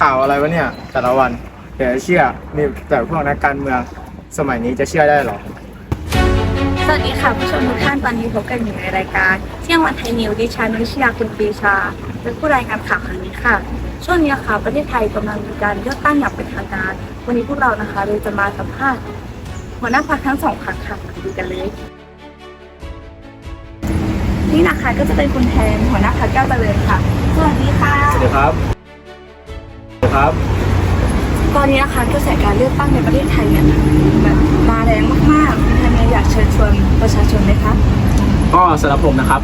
ข่าวอะไรวะเนี่ย แต่ละวันเดี๋ยวเชื่อนี่แต่พวกนักการเมืองสมัยนี้จะเชื่อได้หรอ สวัสดีค่ะผู้ชมทุกท่านตอนนี้พบกันอยู่ในรายการเที่ยงวันไทยนิวดิฉันวิชยาคุณปรีชาเป็นผู้รายงานข่าวครั้งนี้ค่ะ ช่วงนี้ค่ะประเทศไทยกำลังมีการเลือกตั้งอย่างเป็นทางการ วันนี้พวกเรานะคะเลยจะมาสัมภาษณ์หัวหน้าพรรคทั้งสองพรรคค่ะมาดูกันเลย นี่นะคะก็จะเป็นคุณแทนหัวหน้าพรรคแก้วเจริญค่ะสวัสดีค่ะ สวัสดีครับสวัสดี ครับ ตอนนี้นะคะกระแสการเลือกตั้งในประเทศไทยเนี่ยแบบมาแรงมากๆคุณแทนเนี่ยอยากเชิญชวนประชาชนไหมคะก็สำหรับผมนะครับ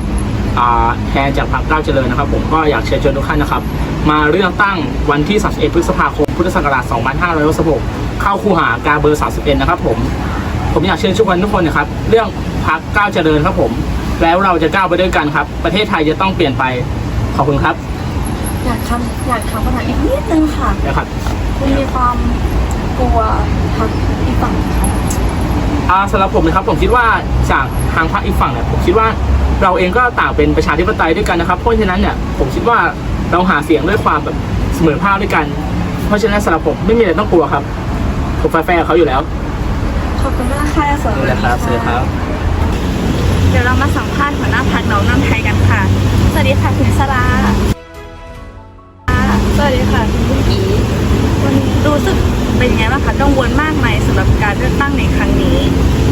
อ่าแทนจากพรรคก้าวเจริญนะครับ ผมก็อยากเชิญชวนทุกท่านนะครับ มาเลือกตั้งวันที่ 31 พฤษภาคม พุทธศักราช 2566 เข้าคูหากาเบอร์ 31 นะครับผม ผมอยากเชิญชวนทุกคนนะครับ เรื่องพรรคก้าวเจริญครับผม แล้วเราจะก้าวไปด้วยกันครับ ประเทศไทยจะต้องเปลี่ยนไป ขอบคุณครับ อยากทำอยากถามคำถามอีกนิดนึงค่ะนะครับ คุณมีความกลัวพรรคอีกฝั่งไหมคะอ่าสำหรับผมนะครับผมคิดว่าจากทางพรรคอีกฝั่งเนี่ยผมคิดว่าเราเองก็ต่างเป็นประชาธิปไตยด้วยกันนะครับเพราะฉะนั้นเนี่ยผมคิดว่าเราหาเสียงด้วยความแบบเสมอภาคด้วยกัน เพราะฉะนั้นสำหรับผมไม่มีอะไรต้องกลัวครับผมแฟร์ๆกับเขาอยู่แล้วขอบคุณมากค่ะสวัสดีสวัสดีครับเดี๋ยวเรามาสัมภาษณ์หัวหน้าพรรคน้องน้ำไทยกันค่ะ สวัสดีค่ะคุณสรา สวัสดีค่ะคุณบุ้งกีวันนี้รู้สึกเป็นยังไงบ้างคะกังวลมากไหมสำหรับการเลือกตั้งในครั้งนี้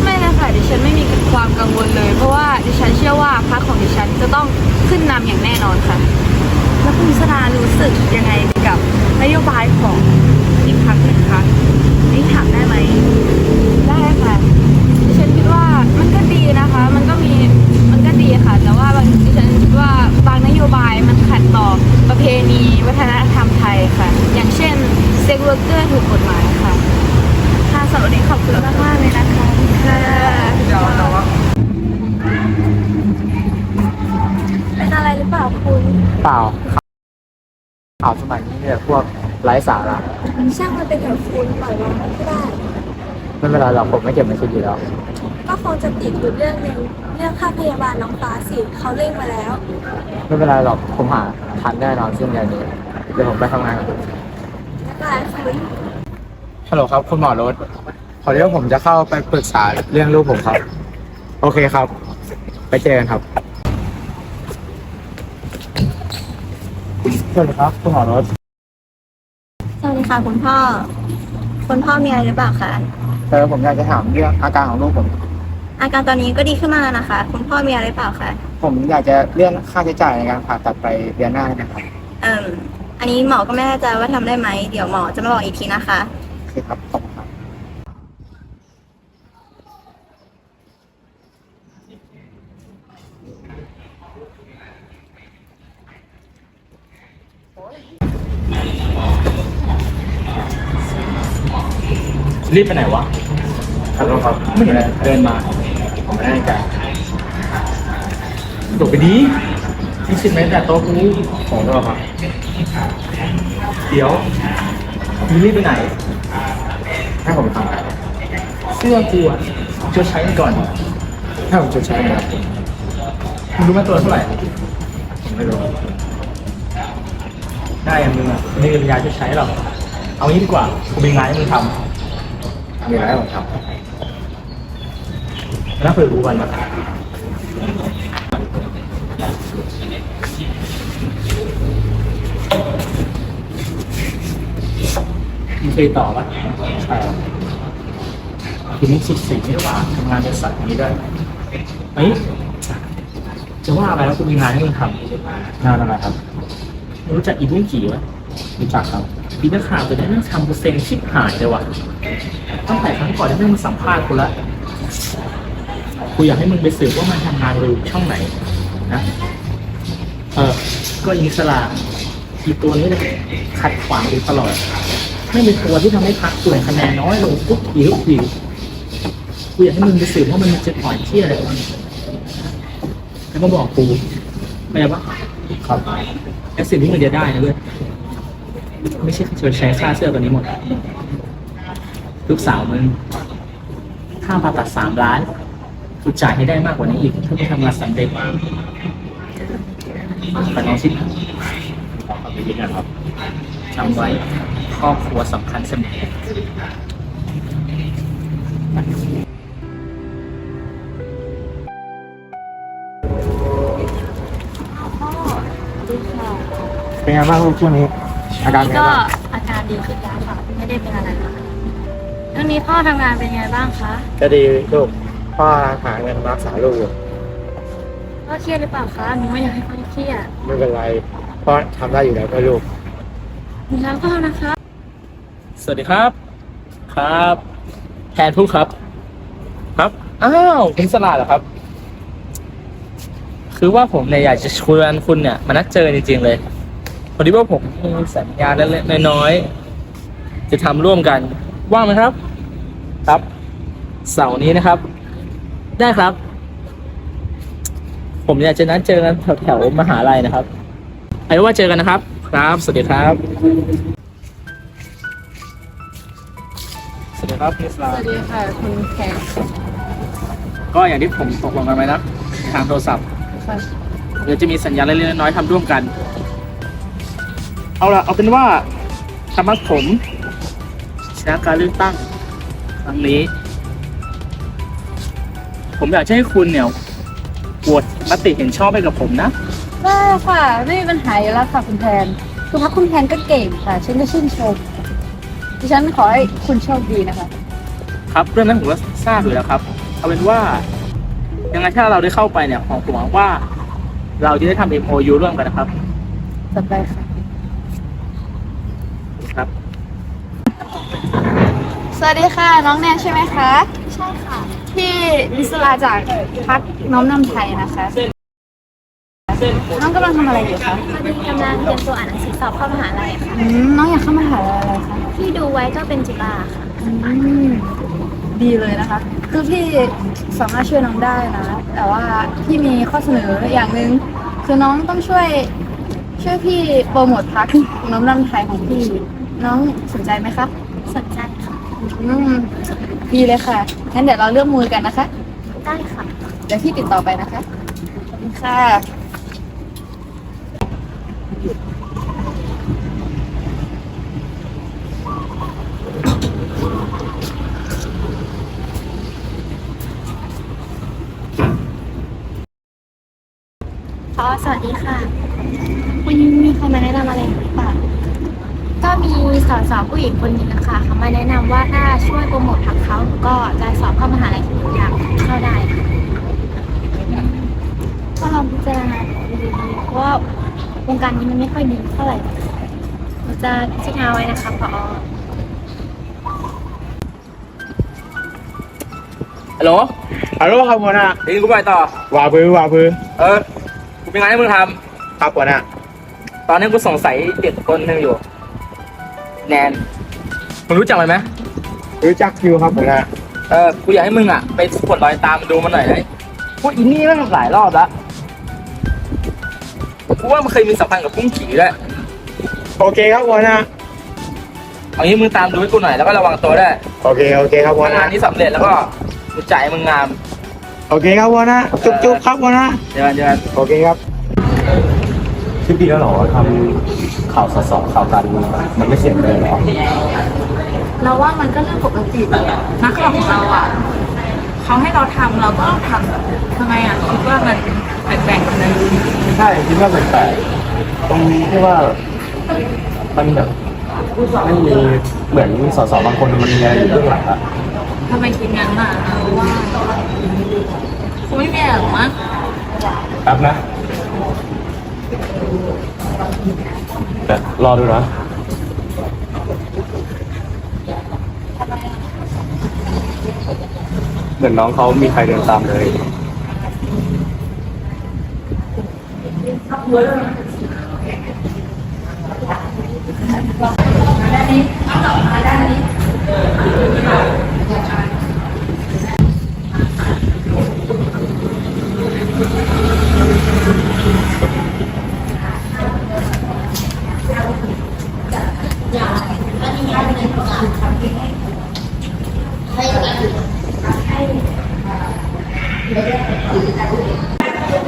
ไม่นะคะดิฉันไม่มีความกังวลเลย เพราะว่าดิฉันเชื่อว่าพรรคของดิฉันจะต้องขึ้นนำอย่างแน่นอนค่ะ แล้วคุณสรารู้สึกยังไงกับนโยบายของอีกพรรคหนึ่งคะนี่ถามได้ไหมได้ค่ะดิฉันคิดว่ามันก็ดีนะคะ มันก็มีมันก็ดีค่ะ แต่ว่าบางดิฉันคิดว่าบางนโยบายมันขัดต่อประเพณีวัฒนธรรมไทยค่ะ อย่างเช่น เซ็กเวอร์เกอร์ถูกกฎหมายค่ะ ค่ะสำหรับวันนี้ขอบคุณมากมากๆเลยนะคะค่ะเป็นอะไรหรือเปล่าคุณ เปล่าข่าวสมัยนี้เนี่ยพวกไร้สาระช่างมันเป็นของคุณปล่อยวางก็ได้ไม่เป็นไรหรอกผมไม่เก็บในคิดอยู่แล้วก็คงจะติดอยู่เรื่องหนึ่งเรื่องค่าพยาบาลน้องฟ้าสิเขาเร่งมาแล้ว ไม่เป็นไรหรอกผมหาทันแน่นอนสิ้นเดือนนี้เดี๋ยวผมไปทำงานก่อนบ๊ายบายคุณ ฮัลโหลครับ คุณหมอรถขอเรียกผมจะเข้าไปปรึกษาเรื่องลูกผมครับ โอเคครับ ไปเจอกันครับสวัสดีครับ คุณหมอรถสวัสดีค่ะคุณพ่อ คุณพ่อมีอะไรหรือเปล่าคะเออผมอยากจะถามเรื่องอาการของลูกผม อาการตอนนี้ก็ดีขึ้นมาแล้วนะคะ คุณพ่อมีอะไรหรือเปล่าคะผมอยากจะเลื่อนค่าใช้จ่ายในการผ่าตัดไปเดือนหน้าได้ไหมครับ เอ่ม อันนี้หมอก็ไม่แน่ใจว่าทำได้ไหม เดี๋ยวหมอจะมาบอกอีกทีนะคะ โอเคครับขอบคุณครับรีบไปไหนวะ ขอโทษครับไม่เห็นอะไรเดินมาผมไม่ได้ใจหลบไปดียี่สิบเมตรแต่โต๊ะกูขอโทษครับ เดี๋ยวมึงรีบไปไหน ให้ผมทำอะไรเสื้อกูอะจะใช้มันก่อนให้ผมชดใช้ไหมครับมึงรู้ไหมตัวเท่าไหร่ผมไม่รู้ ได้อะมึงอะไม่มีปัญญาจะใช้หรอก เอางี้ดีกว่ากูมีงานให้มึงทมีอะไรให้ผมทำำแล้วเผื่อกูวันมา มึงเคยต่อปะใช่ครับทีนี้สุดสิ่งที่ว่าทำงานบริษัทนี้ได้วยเฮ้ยจะว่าไปแล้วกูมีงานให้มึงทำงานอะไรครับ รู้จักอีบุ้งกี่วะรู้จักครับปีนักข่าวตัวนี้นั่งทำกูเซ็งชิบหายเลยว่ะตั้งแต่ครั้งก่อนที่มึงสัมภาษณ์กูละกูอยากให้มึงไปสืบว่ามันทำงานอยู่ช่องไหนนะ เออ ก็อิสระอีตัวนี้เลยขัดขวางกูตลอด ไม่เป็นตัวที่ทำให้พักกูคะแนนน้อยลงทุกทีทุกทีกูอยากให้มึงไปสืบว่ามันมีจุดอ่อนที่อะไรบ้างแล้วก็บอกกูไม่ใช่ปะครับและสิ่งที่มึงจะได้นะเว้ยไม่ใช่ชดใช้ค่าเสื้อตัวนี้หมด ลูกสาวมึงค่าผ่าตัดสามล้านกูจ่ายให้ได้มากกว่านี้อีกถ้ามึงทำงานสำเร็จแต่น้องชิดขอบคุณครับจำไว้ค รอบครัวสำคัญเสมอเป็นไงบ้างลูกช่วงนี้ อาการเป็นไงก็บ้างอาการดีขึ้นแล้วค่ะ ไม่ได้เป็นอะไรค่ะเรื่องนี้พ่อทำงานเป็นไงบ้างคะก็ดีลูกพ่อหาเงินรักษาลูกอยู่พ่อเครียดหรือเปล่าคะหนูไม่อยากให้พ่อเครียดไม่เป็นไรพ่อทำได้อยู่แล้วเพื่อลูก หนูรักพ่อนะคะ สวัสดีครับ ครับ แทนผู้ครับ ครับ อ้าวคุณสลาดเหรอครับ คือว่าผมเนี่ยอยากจะชวนคุณเนี่ย มานัดเจอจริงๆเลยพอดีว่าผมมีสัญญาเล็กๆน้อยๆจะทำร่วมกัน ว่างไหมครับ ครับ เสาร์นี้นะครับ ได้ครับ ผมอยากจะนัดเจอกันแถวๆมหาลัยนะครับเอาเป็นว่าเจอกันนะครับ ครับ สวัสดีครับ ครับพี่สลาสวัสดีค่ะ คุณแขกก็อย่างที่ผมตกลงกันไว้นะทางโทรศัพท์ ค่ะเดี๋ยวจะมีสัญญาณเล็กๆน้อยๆทำร่วมกัน เอาละเอาเป็นว่าธรรมะผมชนะการเลือกตั้งครั้งนี้ ผมอยากจะให้คุณเนี่ยโหวตมติเห็นชอบให้กับผมนะ ได้ค่ะ ไม่มีปัญหาอยู่แล้วค่ะคุณแทนคือพักคุณแทนก็เก่งค่ะ ฉันก็ชื่นชม ดิฉันขอให้คุณโชคดีนะคะ ครับเรื่องนั้นผมก็ทราบอยู่แล้วครับ เอาเป็นว่ายังไงถ้าเราได้เข้าไปเนี่ยผมหวังว่า เราจะได้ทำ MOU ร่วมกันนะครับต่อไปค่ะ ครับ สวัสดีค่ะ น้องแนนใช่ไหมคะ ใช่ค่ะ ที่นิสลาจากพักน้อมนำไทยนะคะ น้องกำลังทำอะไรอยู่คะพอดีกำลังเตรียมตัวอ่านหนังสือสอบเข้ามหาลัยค่ะอืมน้องอยากเข้ามหาลัยอะไรคะที่ดูไว้ก็เป็นจุฬาค่ะ อืมดีเลยนะคะ คือพี่สามารถช่วยน้องได้นะ แต่ว่าพี่มีข้อเสนออย่างหนึ่งคือน้องต้องช่วยช่วยพี่โปรโมทพักน้อมนำไทยของพี่ น้องสนใจไหมคะสนใจค่ะ อืมดีเลยค่ะงั้นเดี๋ยวเราเลือกมือกันนะคะ ได้ค่ะเดี๋ยวพี่ติดต่อไปนะคะขอบคุณค่ะ อสวัสดีค่ะคุณมีใครมาแนะนำอะไรหรือเปล่าก็มีสอสอผู้หญิงคนหนึ่งนะคะเขามาแนะนำว่าถ้าช่วยโปรโมทพักเขาก็จะสอบเข้ามหาลัยที่อยากเข้าได้ค่ะก็ลองพิจารณาดูดีๆเพราะว่าวงการนี้มันไม่ค่อยดีเท่าไหร่เราจะพิจารณาไว้นะคะพอฮัลโหลฮัลโหลครับหัวหน้าเดี๋ยวกูไปต่อวาบือวาบือเออ กูเป็นไงให้มึงทครับหัวหน้าำตอนนี้กูสงสัยเด็กคนหนึงอยู่ แนนมึงรู้จักมันไหมรู้จักคิวครับหัวหน้าเออกูอยากให้มึงอะไปกดรอยตามมันดูมันหน่อยเลยพูดอีนี่แม่งหลายรอบแล้วกูว่ามันเคยมีสัมพันธ์กับกุ้งขี่ด้วยโอเคครับหัวหน้าเอางี้มึงตามดูให้กูหน่อยแล้วก็ระวังตัวด้วยโอเคโอเคครับหัวถ้าหน้างานนี้สำเร็จแล้วก็กูจ่ายให้มึงงาม โอเคครับหัวหน้าจุ๊บจุ๊บครับหัวหน้าเดี๋ยวกันเดี๋ยวกันโอเคครับคิดดีแล้วเหรอทำข่าวสอสอข่าวการเมืองมันไม่เสี่ยงเลยเหรอเราว่ามันก็เรื่องปกตินักข่าวของเราอะเขาให้เราทำเราก็ต้องทำทำไมอะคิดว่ามันแปลกๆเลยใช่คิดว่าแปลกๆตรงที่ว่ามันแบบไม่มีเหมือนสสบางคนมันมีอะไรอยู่เบื้องหลังอะทำไมคิดงั้นอะเราว่า คุณไม่มีอะไรหรอมั้งแป๊บนะแต่รอดูนะ เหมือนน้องเขามีใครเดินตามเลย ด้านนี้เอาต่อมาด้านนี้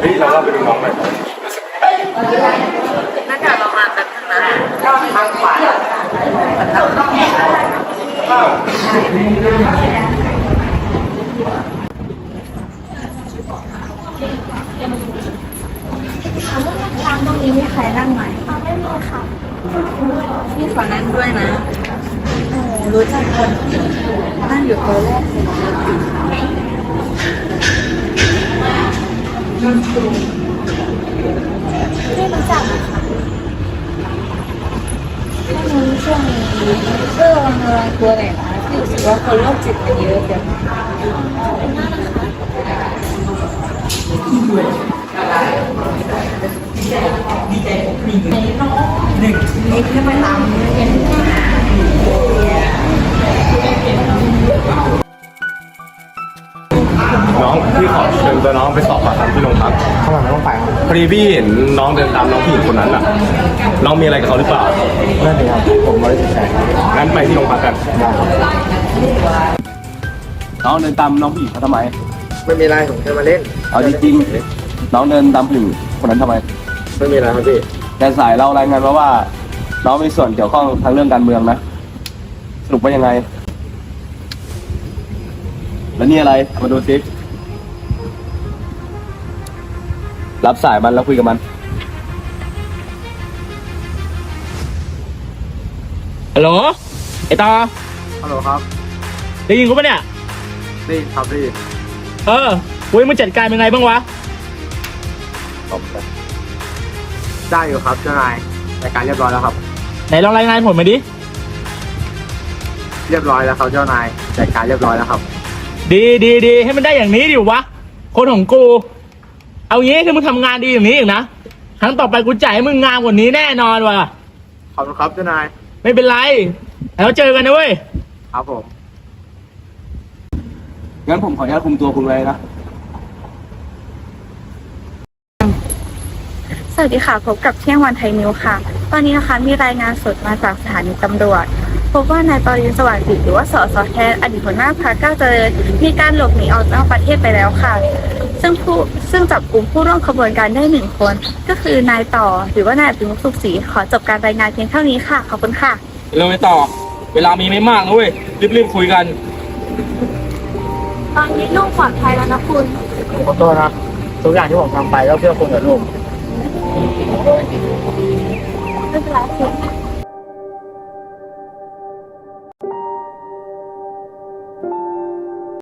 ฮ้ยเราว่าไปดูน้องหน่อย หน้ากากเรามาแบบนั้นนะทางขวา ทางตรงนี้มีใครนั่งไหมไม่มีค่ะพี่ขอนั่งด้วยนะรู้จักคนนั่งอยู่ตัวแรกไม่รู้จักค่ะ ช่วงนี้ช่วงนี้เออระวังระวังตัวหน่อยนะรู้สึกว่าคนโรคจิตมันเยอะเดี๋ยวขอบคุณมากนะคะน้ องพี่ขอเชิญตัวน้องไปสอบปากคำที่โรงพักทำไมไม่ต้องไปครับพอดีพี่เห็นน้องเดินตามน้องผู้หญิงคนนั้นอะ น้องมีอะไรกับเขาหรือเปล่าไม่เป็นครับผมไม่ได้ติดใจครับงั้นไปที่โรงพักกัน ได้ครับน้องเดินตามน้องผู้หญิงเขาทำไม ไม่มีอะไรผมแค่มาเล่นเอาจริงๆน้องเดินตามผู้หญิงคนนั้นทำไม ไม่มีอะไรครับพี่แต่สายเรารายงานมาว่า น้องมีส่วนเกี่ยวข้องทางเรื่องการเมืองนะสรุปว่ายังไง แล้วนี่อะไรมาดูซิ รับสายมันแล้วคุยกับมัน ฮัลโหล ไอต่อฮัลโหลครับได้ยินกูปะเนี่ยนี่ครับพี่เออกูให้มึงจัดการเป็นไงบ้างวะได้อยู่ครับเจ้านายรายการเรียบร้อยแล้วครับ ไหนลองรายงานผลมาดิ เรียบร้อยแล้วครับเจ้านายรายการเรียบร้อยแล้วครับ ดีดีดีให้มันได้อย่างนี้ดิวะ คนของกู เอางี้ถ้ามึงทำงานดีอย่างนี้อีกนะครั้งต่อไปกูจ่ายให้มึงงานกว่านี้แน่นอนว่ะ ขอบคุณครับเจ้านาย ไม่เป็นไรแล้วเจอกันนะเว้ย ครับผม งั้นผมขออนุญาตคุมตัวคุณไว้นะ สวัสดีค่ะ พบกับเที่ยงวันไทยนิวค่ะ ตอนนี้นะคะมีรายงานสดมาจากสถานีตำรวจ พบว่านายปรินสว่างจิตหรือว่าสสแทนอดีตหัวหน้าพรรคก้าวเจริญมีการหลบหนีออกนอกประเทศไปแล้วค่ะ ซึ่งผู้ซึ่งจับกลุ่มผู้ร่วมขบวนการได้หนึ่งคน ก็คือนายต่อหรือว่านายอภิมุขสุขศรีขอจบการรายงานเพียงเท่านี้ค่ะ ขอบคุณค่ะ เร็วไปต่อ เวลามีไม่มากนะเว้ย รีบๆคุยกัน ตอนนี้ลูกปลอดภัยแล้วนะคุณขอโทษนะทุกอย่างที่ผมทำไปก็เพื่อคุณกับลูก ไม่เป็นไรคุณ